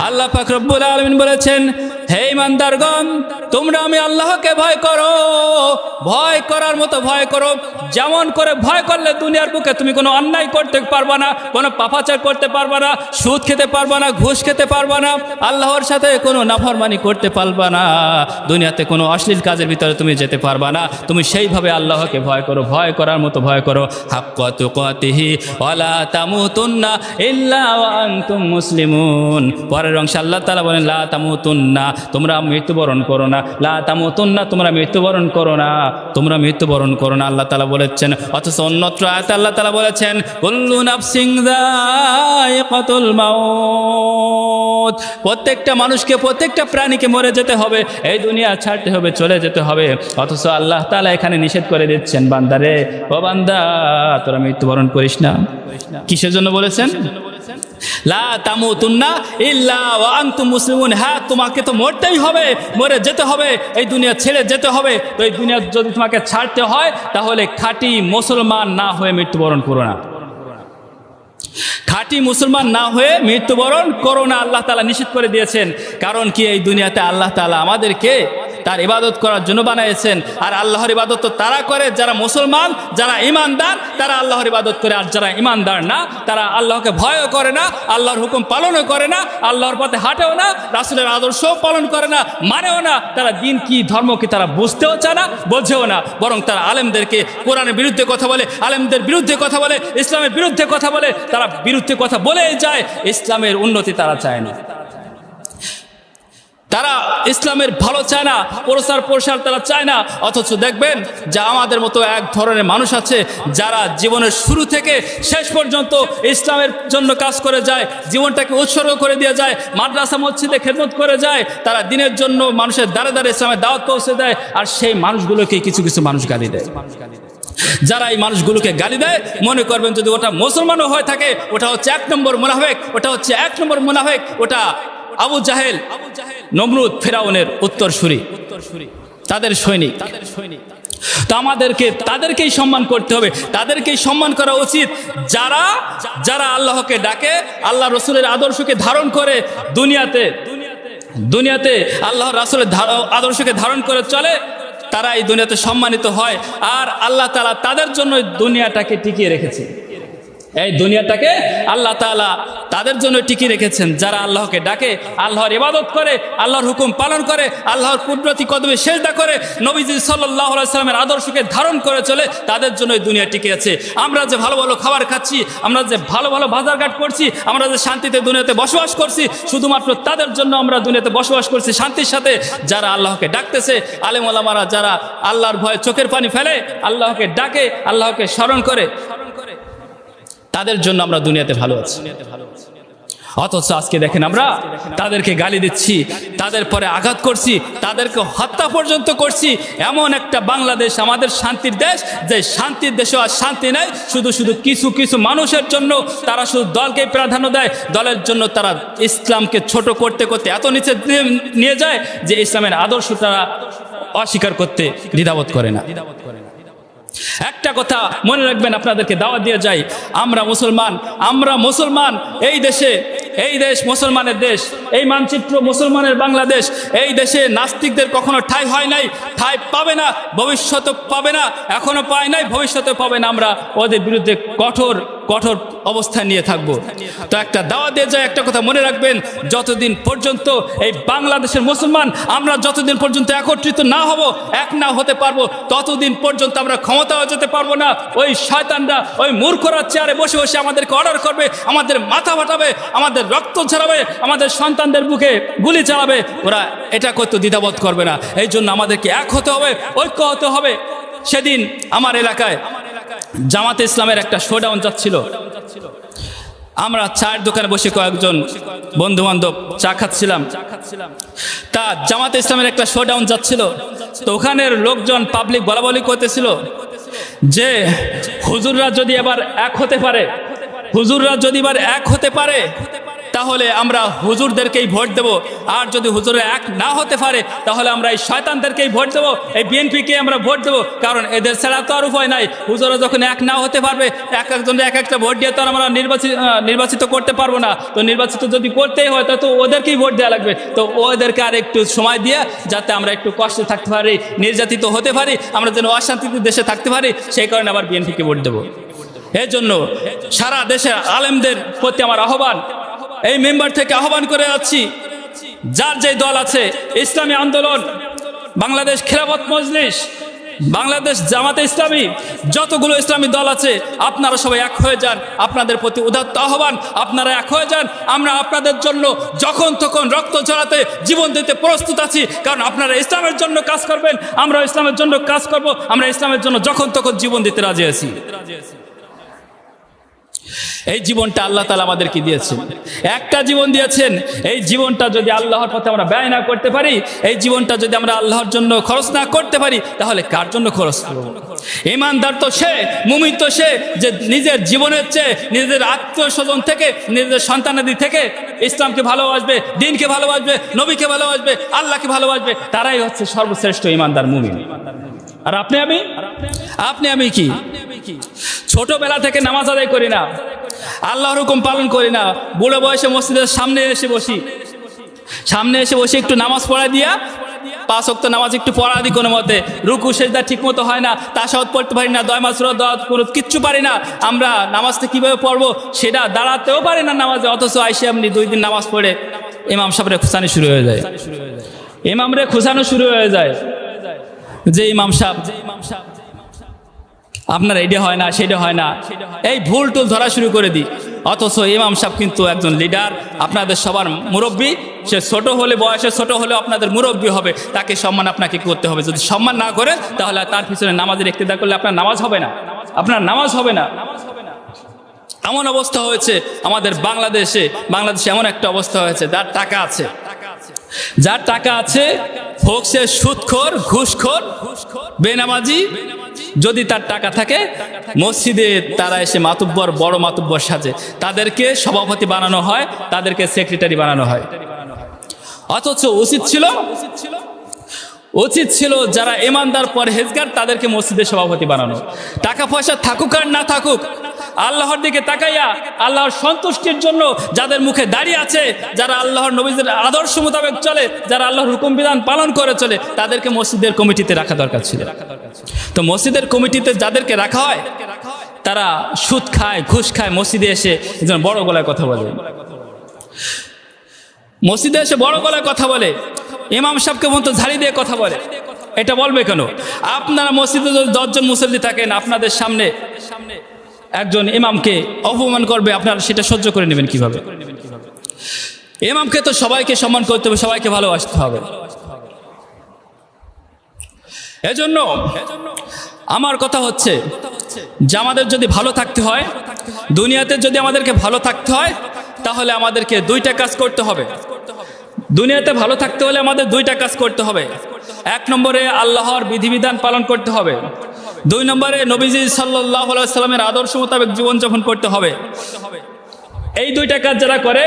আল্লাহ পাক রব্বুল আলমিন বলেছেন হে ইমানদারগণ, তোমরা আমি আল্লাহকে ভয় করো। ভয় করার মতো ভয় করো। যেমন করে ভয় করলে দুনিয়ার বুকে তুমি কোনো অন্যায় করতে পারবা না, কোনো পাপাচার করতে পারবা না, সুদ খেতে পারবা না, ঘুষ খেতে পারবা না, আল্লাহর সাথে কোনো নাফরমানি করতে পারবা না, দুনিয়াতে কোনো অশ্লীল কাজের ভিতরে তুমি যেতে পারবা না। তুমি সেইভাবে আল্লাহকে ভয় করো, ভয় করার মতো ভয় করো। হাক্কাত তুকাতিহি ওয়ালা তামুতুন্না ইল্লা ওয়া আনতুম মুসলিমুন। পরের অংশে আল্লাহ তাআলা বলেন, লা তামুতুন্না। তোমরা মৃত্যুবরণ করো না। লা তামুতুন্না, তোমরা মৃত্যুবরণ করো না। তোমরা মৃত্যুবরণ করো না, আল্লাহ তালা বলেছেন। অথচ অন্যত্র আয়াতে আল্লাহ তালা বলেছেন, কুল্লু নাফসিন যায়িকাতুল মাউত। প্রত্যেকটা মানুষকে, প্রত্যেকটা প্রাণীকে মরে যেতে হবে, এই দুনিয়া ছাড়তে হবে, চলে যেতে হবে। অথচ আল্লাহ তালা এখানে নিষেধ করে দিচ্ছেন বান্দারে ও বান্দা, তোরা মৃত্যুবরণ করিস না। কিসের জন্য বলেছেন? লা তামুতুন্না ইল্লা ওয়া আনতুম মুসলিমুন। হ্যাঁ তোমাকে তো মরতেই হবে, মরে যেতে হবে, এই দুনিয়া ছেড়ে যেতে হবে। তো এই দুনিয়া যদি তোমাকে ছাড়তে হয়, তাহলে খাঁটি মুসলমান না হয়ে মৃত্যুবরণ করো না। খাঁটি মুসলমান না হয়ে মৃত্যুবরণ করো না, আল্লাহ তালা নিষেধ করে দিয়েছেন। কারণ কি, এই দুনিয়াতে আল্লাহ তালা আমাদেরকে তার ইবাদত করার জন্য বানাইছেন। আর আল্লাহর ইবাদত তো তারা করে, যারা মুসলমান, যারা ইমানদার তারা আল্লাহর ইবাদত করে। আর যারা ইমানদার না, তারা আল্লাহকে ভয়ও করে না, আল্লাহর হুকুম পালনও করে না, আল্লাহর পথে হাঁটেও না, রাসুলের আদর্শও পালন করে না, মানেও না তারা দিন কি, ধর্ম কি তারা বুঝতেও চায় না, বোঝেও না। বরং তারা আলেমদেরকে কোরআনের বিরুদ্ধে কথা বলে, আলেমদের বিরুদ্ধে কথা বলে, ইসলামের বিরুদ্ধে কথা বলে, তারা বিরুদ্ধে কথা বলেই যায়, ইসলামের উন্নতি তারা চায় না। তারা ইসলামের ভালো চায় না, প্রসার প্রসার তারা চায় না। অথচ দেখবেন যে আমাদের মতো এক ধরনের মানুষ আছে, যারা জীবনের শুরু থেকে শেষ পর্যন্ত ইসলামের জন্য কাজ করে যায়, জীবনটাকে উৎসর্গ করে দিয়ে যায়, মাদ্রাসা, মসজিদে খেদমত করে যায়, তারা দিনের জন্য মানুষের দ্বারে দ্বারে ইসলামের দাওয়াত পৌঁছে দেয়, আর সেই মানুষগুলোকে কিছু কিছু মানুষ গালি দেয়। যারা এই মানুষগুলোকে গালি দেয়, মনে করবেন যদি ওটা মুসলমানও হয়ে থাকে, ওটা হচ্ছে এক নম্বর মুনাফেক, ওটা হচ্ছে এক নম্বর মুনাফেক, ওটা আবু জাহেল। আবু জাহেল নমরুদ ফেরাউনের উত্তরসূরি তাদের সৈনিক। তাদের সৈনিক। তো আমাদেরকে তাদেরকেই সম্মান করতে হবে তাদেরকেই সম্মান করা উচিত। যারা যারা আল্লাহকে ডাকে আল্লাহ রসুলের আদর্শকে ধারণ করে দুনিয়াতে দুনিয়াতে। আল্লাহ রাসুলের আদর্শকে ধারণ করে চলে তারা এই দুনিয়াতে সম্মানিত হয়। আর আল্লাহ তালা তাদের জন্য দুনিয়াটাকে টিকিয়ে রেখেছে। এই দুনিয়াটাকে আল্লাহ তাআলা তাদের জন্য টিকিয়ে রেখেছেন। যারা আল্লাহকে ডাকে, আল্লাহর ইবাদত করে, আল্লাহর হুকুম পালন করে, আল্লাহর কুদরতি কদমে সেজদা করে, নবীজি সাল্লাহ সাল্লামের আদর্শকে ধারণ করে চলে, তাদের জন্য এই দুনিয়া টিকে আছে। আমরা যে ভালো ভালো খাবার খাচ্ছি, আমরা যে ভালো ভালো বাজারঘাট করছি, আমরা যে শান্তিতে দুনিয়াতে বসবাস করছি, শুধুমাত্র তাদের জন্য আমরা দুনিয়াতে বসবাস করছি শান্তির সাথে। যারা আল্লাহকে ডাকতেছে, আলেম ওলামারা যারা আল্লাহর ভয়ে চোখের পানি ফেলে, আল্লাহকে ডাকে, আল্লাহকে স্মরণ করে তাদের জন্য আমরা দুনিয়াতে ভালো আছি। অথচ আজকে দেখেন আমরা তাদেরকে গালি দিচ্ছি, তাদের পরে আঘাত করছি, তাদেরকে হত্যা পর্যন্ত করছি। এমন একটা বাংলাদেশ, আমাদের শান্তির দেশ, যে শান্তির দেশে আর শান্তি নেই। শুধু শুধু কিছু কিছু মানুষের জন্য তারা শুধু দলকে প্রাধান্য দেয়। দলের জন্য তারা ইসলামকে ছোট করতে করতে এত নিচে নিয়ে- যায় যে ইসলামের আদর্শ তারা অস্বীকার করতে দ্বিধাবোধ করে না। একটা কথা মনে রাখবেন, আপনাদেরকে দাওয়া দিয়ে যাই। আমরা মুসলমান আমরা মুসলমান, এই দেশে, এই দেশ মুসলমানের দেশ, এই মানচিত্র মুসলমানের বাংলাদেশ, এই দেশে নাস্তিকদের কখনো ঠাই হয় নাই, ঠাই পাবে না ভবিষ্যতে পাবে না, এখনও পায় নাই ভবিষ্যতে পাবে না। আমরা ওদের বিরুদ্ধে কঠোর কঠোর অবস্থান নিয়ে থাকব। তো একটা দাওয়া দিয়ে যায়, একটা কথা মনে রাখবেন, যতদিন পর্যন্ত এই বাংলাদেশের মুসলমান, আমরা যতদিন পর্যন্ত একত্রিত না হব, এক না হতে পারব, ততদিন পর্যন্ত আমরা ক্ষমতাও যেতে পারব না। ওই শয়তানরা, ওই মূর্খরা চেয়ারে বসে বসে আমাদেরকে অর্ডার করবে, আমাদের মাথা ফাটাবে, আমাদের রক্ত ঝরাবে, আমাদের সন্তানদের বুকে গুলি চালাবে। ওরা এটা করতে দ্বিধাবোধ করবে না। এই জন্য আমাদেরকে এক হতে হবে, ঐক্য হতে হবে। সেদিন আমার এলাকায় জামাতে ইসলামের একটা শোডাউন যাচ্ছিল। আমরা চায়ের দোকানে বসে কয়েকজন বন্ধু বান্ধব চা খাচ্ছিলাম। তা জামাতে ইসলামের একটা শোডাউন যাচ্ছিল। তো ওখানের লোকজন পাবলিক বলা বলি করতেছিল যে, হুজুররা যদি এবার এক হতে পারে, হুজুররা যদি এবার এক হতে পারে তাহলে আমরা হুজুরদেরকেই ভোট দেব। আর যদি হুজুরে এক না হতে পারে, তাহলে আমরা এই শয়তানদেরকেই ভোট দেবো। এই বিএনপিকে আমরা ভোট দেবো, কারণ এদের ছাড়া তো আর উপায় নাই। হুজুরা যখন এক না হতে পারবে, এক একজন এক একটা ভোট দিয়ে তো আমরা নির্বাচিত নির্বাচিত করতে পারব না। তো নির্বাচিত যদি করতেই হয় তা তো ওদেরকেই ভোট দেওয়া লাগবে। তো ওদেরকে আর একটু সময় দিয়ে যাতে আমরা একটু কষ্টে থাকতে পারি, নির্যাতিত হতে পারি, আমরা যেন অশান্তিতে দেশে থাকতে পারি, সেই কারণে আবার বিএনপিকে ভোট দেবো। এর জন্য সারা দেশের আলেমদের প্রতি আমার আহ্বান। এই মেম্বার থেকে আহ্বান করে যাচ্ছি যার যে দল আছে, ইসলামী আন্দোলন, বাংলাদেশ খেলাফত মজলিস, বাংলাদেশ জামাতে ইসলামী, যতগুলো ইসলামী দল আছে, আপনারা সবাই এক হয়ে যান, আপনাদের প্রতি উদাত্ত আহ্বান, আপনারা এক হয়ে যান, আমরা আপনাদের জন্য যখন তখন রক্ত ঝরাতে জীবন দিতে প্রস্তুত আছি, কারণ আপনারা ইসলামের জন্য কাজ করবেন আমরা ইসলামের জন্য কাজ করব, আমরা ইসলামের জন্য যখন তখন জীবন দিতে রাজি আছি। এই জীবনটা আল্লাহ তালা আমাদেরকে দিয়েছেন একটা জীবন দিয়েছেন, এই জীবনটা যদি আল্লাহর পথে আমরা ব্যয় না করতে পারি, এই জীবনটা যদি আমরা আল্লাহর জন্য খরচ না করতে পারি, তাহলে কার জন্য খরচ ইমানদার তো সে, মুমিন তো সে, যে নিজের জীবনের চেয়ে নিজের আত্মীয় স্বজন থেকে নিজের সন্তানাদি থেকে ইসলামকে ভালোবাসবে, দিনকে ভালোবাসবে, নবীকে ভালোবাসবে, আল্লাহকে ভালোবাসবে, তারাই হচ্ছে সর্বশ্রেষ্ঠ ইমানদার মুমিন। আর আপনি আমি? আপনি আমি কি? ছোটবেলা থেকে নামাজ আদায় করি না। আল্লাহর হুকুম পালন করি না। বুড়ো বয়সে মসজিদের সামনে এসে বসি। সামনে এসে বসে একটু নামাজ পড়া দিয়া, পাঁচ অক্ত নামাজ একটু পড়া দিই কোনো মতে। রুকু, সেজদা ঠিক মতো হয় না তা তাসাউদ পড়তে পারি না, দয় মাসুর কোনো কিচ্ছু পারি না। আমরা নামাজটা কীভাবে পড়ব সেটা দাঁড়াতেও পারি না নামাজে, অথচ আইসে আপনি দুই দিন নামাজ পড়ে ইমাম সাহেবের খুসানি শুরু হয়ে যায়। ইমামরে খুসানো শুরু হয়ে যায়। যে ইমাম সাহেব যে ইমাম সাহেব আপনার এটা হয় না সেটা হয় না। এই ভুল টুল ধরা শুরু করে দিই। অথচ ইমাম সাহেব কিন্তু একজন লিডার আপনাদের সবার মুরব্বী। সে ছোট হলে বয়সে ছোট হলে আপনাদের মুরব্বী হবে। তাকে সম্মান আপনাকে করতে হবে। যদি সম্মান না করে, তাহলে তার পিছনে নামাজের ইক্তিদা করলে আপনার নামাজ হবে না। আপনার নামাজ হবে না। এমন অবস্থা হয়েছে আমাদের বাংলাদেশে। বাংলাদেশে এমন একটা অবস্থা হয়েছে, যার টাকা আছে। যার টাকা আছে, হোক সে সুদখোর, ঘুষখোর, বেনামাজি যদি তার টাকা থাকে, মসজিদে তারা এসে মাতুব্বর, বড় মাতুব্বর সাজে। তাদেরকে সভাপতি বানানো হয়, তাদেরকে সেক্রেটারি বানানো হয়। অথচ উচিত ছিল উচিত ছিল যারা ইমানদার, পরহেজগার, তাদেরকে মসজিদের সভাপতি বানানো। টাকা পয়সা থাকুক আর না থাকুক, আল্লাহর দিকে তাকাইয়া আল্লাহর সন্তুষ্টির জন্য যাদের মুখে দাঁড়িয়ে আছে, যারা আল্লাহর নবীদের আদর্শ মোতাবেক চলে, যারা আল্লাহর হুকুম বিধান পালন করে চলে, তাদেরকে মসজিদের কমিটিতে রাখা দরকার ছিল। তো মসজিদের কমিটিতে যাদেরকে রাখা হয়, তারা সুদ খায়, ঘুষ খায়, মসজিদে এসে একজন বড় গলায় কথা বলে। মসজিদে এসে বড় গলায় কথা বলে, ইমাম সাহেবকে মতো ঝাড়ি দিয়ে কথা বলে। এটা বলবে কেন? আপনারা মসজিদে যদি দশজন মুসল্লি থাকেন, আপনাদের সামনে একজন ইমামকে অপমান করবে, আপনারা সেটা সহ্য করে নেবেন কীভাবে? ইমামকে তো সবাইকে সম্মান করতে হবে, সবাইকে ভালোবাসতে হবে। এজন্য আমার কথা হচ্ছে, যে আমাদের যদি ভালো থাকতে হয়, দুনিয়াতে যদি আমাদেরকে ভালো থাকতে হয়, তাহলে আমাদেরকে দুইটা কাজ করতে হবে। দুনিয়াতে ভালো থাকতে হলে আমাদের দুইটা কাজ করতে হবে। এক নম্বরে আল্লাহর বিধিবিধান পালন করতে হবে। দুই নম্বরে নবীজি সাল্লাহ সাল্লামের আদর্শ মোতাবেক জীবনযাপন করতে হবে। এই দুইটা কাজ যারা করে,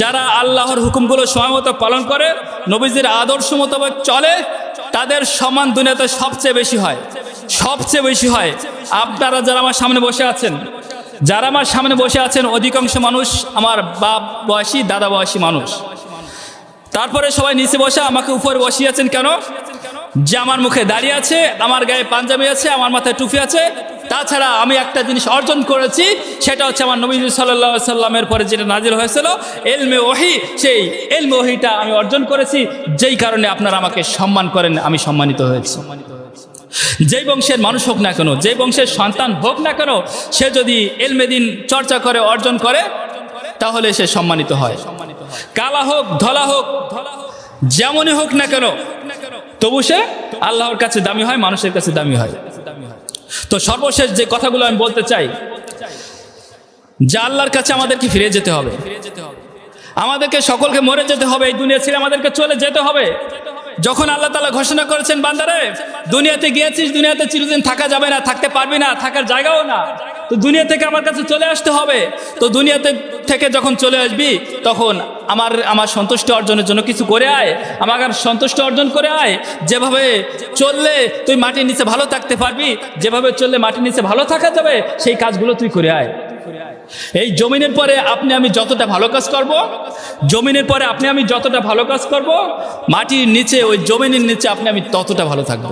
যারা আল্লাহর হুকুমগুলো সময় মতো পালন করে, নবীজির আদর্শ মোতাবেক চলে, তাদের সম্মান দুনিয়াতে সবচেয়ে বেশি হয়। সবচেয়ে বেশি হয়। আপনারা যারা আমার সামনে বসে আছেন, যারা আমার সামনে বসে আছেন, অধিকাংশ মানুষ আমার বাপ বয়সী, দাদা বয়সী মানুষ। তারপরে সবাই নিচে বসে আমাকে উপরে বসিয়েছেন কেন? যে আমার মুখে দাঁড়িয়ে আছে, আমার গায়ে পাঞ্জাবি আছে, আমার মাথায় টুপি আছে, তাছাড়া আমি একটা জিনিস অর্জন করেছি, সেটা হচ্ছে আমার নবী সাল্লাহ সাল্লামের পরে যেটা নাজির হয়েছিল, এলমে ওহি, সেই এলমে ওহিটা আমি অর্জন করেছি, যেই কারণে আপনারা আমাকে সম্মান করেন, আমি সম্মানিত হয়েছি। যেই বংশের মানুষ হোক না কেন, যেই বংশের সন্তান হোক না কেন, সে যদি এলমেদিন চর্চা করে, অর্জন করে, তাহলে সে সম্মানিত হয়। কালা হোক, ধলা হোক, যেমনই হোক না কেন, তবু সে আল্লাহর কাছে দামি হয়, মানুষের কাছে দামি হয়। তো সর্বশেষ যে কথাগুলো আমি বলতে চাই, যে আল্লাহর কাছে আমাদেরকে ফিরে যেতে হবে। আমাদেরকে সকলকে মরে যেতে হবে, এই দুনিয়া ছেড়ে আমাদেরকে চলে যেতে হবে। যখন আল্লাহ তালা ঘোষণা করেছেন, বান্দারে, দুনিয়াতে গিয়েছিস, দুনিয়াতে চিরদিন থাকা যাবে না, থাকতে পারবি না, থাকার জায়গাও না। তো দুনিয়া থেকে আমার কাছে চলে আসতে হবে। তো দুনিয়াতে থেকে যখন চলে আসবি, তখন আমার আমার সন্তুষ্টি অর্জনের জন্য কিছু করে আয়। আমার সন্তুষ্ট অর্জন করে আয়। যেভাবে চললে তুই মাটির নিচে ভালো থাকতে পারবি, যেভাবে চললে মাটির নিচে ভালো থাকা যাবে, সেই কাজগুলো তুই করে আয়। এই জমিনের পরে আপনি আমি যতটা ভালো কাজ করব, জমিনের পরে আপনি আমি যতটা ভালো কাজ করব, মাটির নিচে, ওই জমিনের নিচে আপনি আমি ততটা ভালো থাকব।